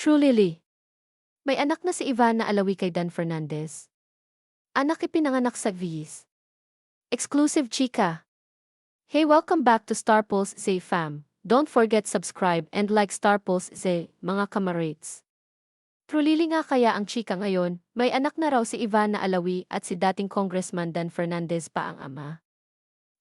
Truly. May anak na si Ivana Alawi kay Dan Fernandez. Anak ipinanganak sa Viz. Exclusive chika. Hey, welcome back to Star Pulse Z fam. Don't forget subscribe and like Star Pulse Z, mga kamarates. Trulili nga kaya ang chika ngayon, may anak na raw si Ivana Alawi at si dating Congressman Dan Fernandez pa ang ama.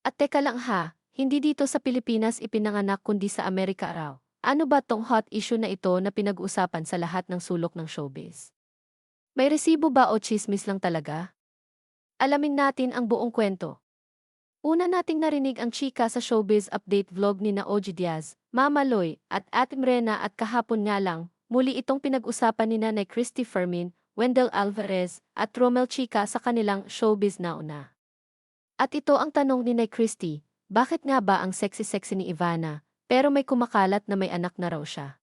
At teka lang ha, hindi dito sa Pilipinas ipinanganak kundi sa Amerika raw. Ano ba tong hot issue na ito na pinag-usapan sa lahat ng sulok ng showbiz? May resibo ba o chismis lang talaga? Alamin natin ang buong kwento. Una nating narinig ang chika sa showbiz update vlog ni na OG Diaz, Mama Loy, at Ate Mrena at kahapon nga lang, muli itong pinag-usapan ni Nanay Christy Fermin, Wendell Alvarez, at Romel Chika sa kanilang showbiz na una. At ito ang tanong ni Nay Christy, bakit nga ba ang sexy-sexy ni Ivana, pero may kumakalat na may anak na raw siya?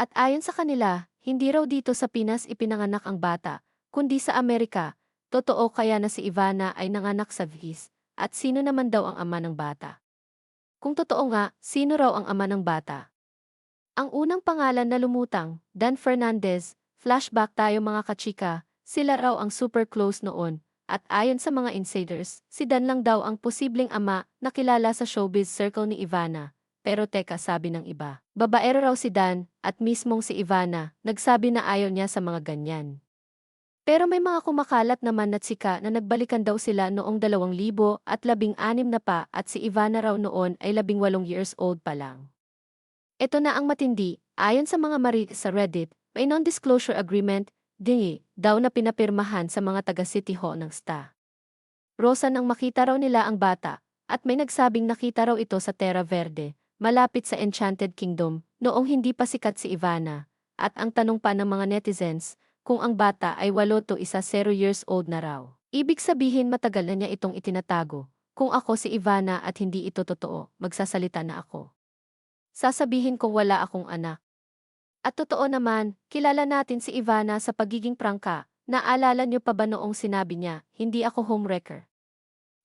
At ayon sa kanila, hindi raw dito sa Pinas ipinanganak ang bata, kundi sa Amerika, totoo kaya na si Ivana ay nanganak sa Viz, at sino naman daw ang ama ng bata? Kung totoo nga, sino raw ang ama ng bata? Ang unang pangalan na lumutang, Dan Fernandez, flashback tayo mga kachika, sila raw ang super close noon, at ayon sa mga insiders, si Dan lang daw ang posibleng ama na kilala sa showbiz circle ni Ivana. Pero teka sabi ng iba, babaero raw si Dan at mismong si Ivana, nagsabi na ayaw niya sa mga ganyan. Pero may mga kumakalat naman na tsika na nagbalikan daw sila noong 2000 at labing anim na pa at si Ivana raw noon ay labing walong years old pa lang. Ito na ang matindi, ayon sa mga marit sa Reddit, may non-disclosure agreement, dingi, daw na pinapirmahan sa mga taga City Hall ng STA. Rosa nang makita raw nila ang bata, at may nagsabing nakita raw ito sa Terra Verde, malapit sa Enchanted Kingdom, noong hindi pa sikat si Ivana, at ang tanong pa ng mga netizens, kung ang bata ay 8 to isa 0 years old na raw. Ibig sabihin matagal na niya itong itinatago, kung ako si Ivana at hindi ito totoo, magsasalita na ako. Sasabihin kong wala akong anak. At totoo naman, kilala natin si Ivana sa pagiging prangka, naalala niyo pa ba noong sinabi niya, hindi ako homewrecker.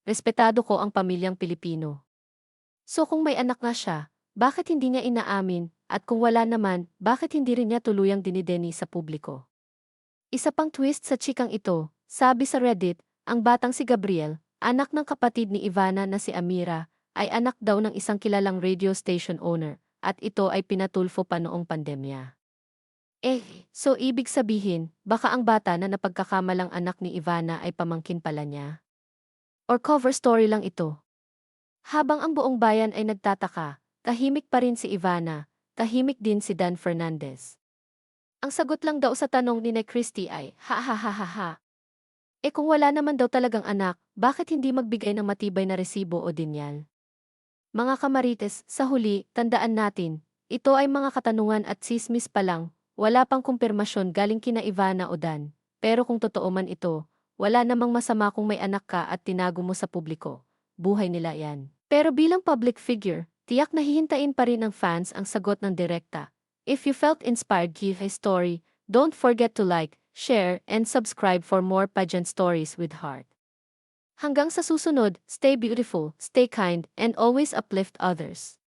Respetado ko ang pamilyang Pilipino. So kung may anak nga siya, bakit hindi niya inaamin, at kung wala naman, bakit hindi rin niya tuluyang dinideni sa publiko? Isa pang twist sa chikang ito, sabi sa Reddit, ang batang si Gabriel, anak ng kapatid ni Ivana na si Amira, ay anak daw ng isang kilalang radio station owner, at ito ay pinatulfo pa noong pandemya. Eh, so ibig sabihin, baka ang bata na napagkakamalang anak ni Ivana ay pamangkin pala niya? Or cover story lang ito? Habang ang buong bayan ay nagtataka, tahimik pa rin si Ivana, tahimik din si Dan Fernandez. Ang sagot lang daw sa tanong ni na Christy ay, ha ha ha ha ha. Eh kung wala naman daw talagang anak, bakit hindi magbigay ng matibay na resibo o dinyal? Mga kamarites, sa huli, tandaan natin, ito ay mga katanungan at sismis pa lang, wala pang kumpirmasyon galing kina Ivana o Dan. Pero kung totoo man ito, wala namang masama kung may anak ka at tinago mo sa publiko. Buhay nila yan. Pero bilang public figure, tiyak na hihintayin pa rin ng fans ang sagot ng direkta. If you felt inspired give a story, don't forget to like, share, and subscribe for more pageant stories with heart. Hanggang sa susunod, stay beautiful, stay kind, and always uplift others.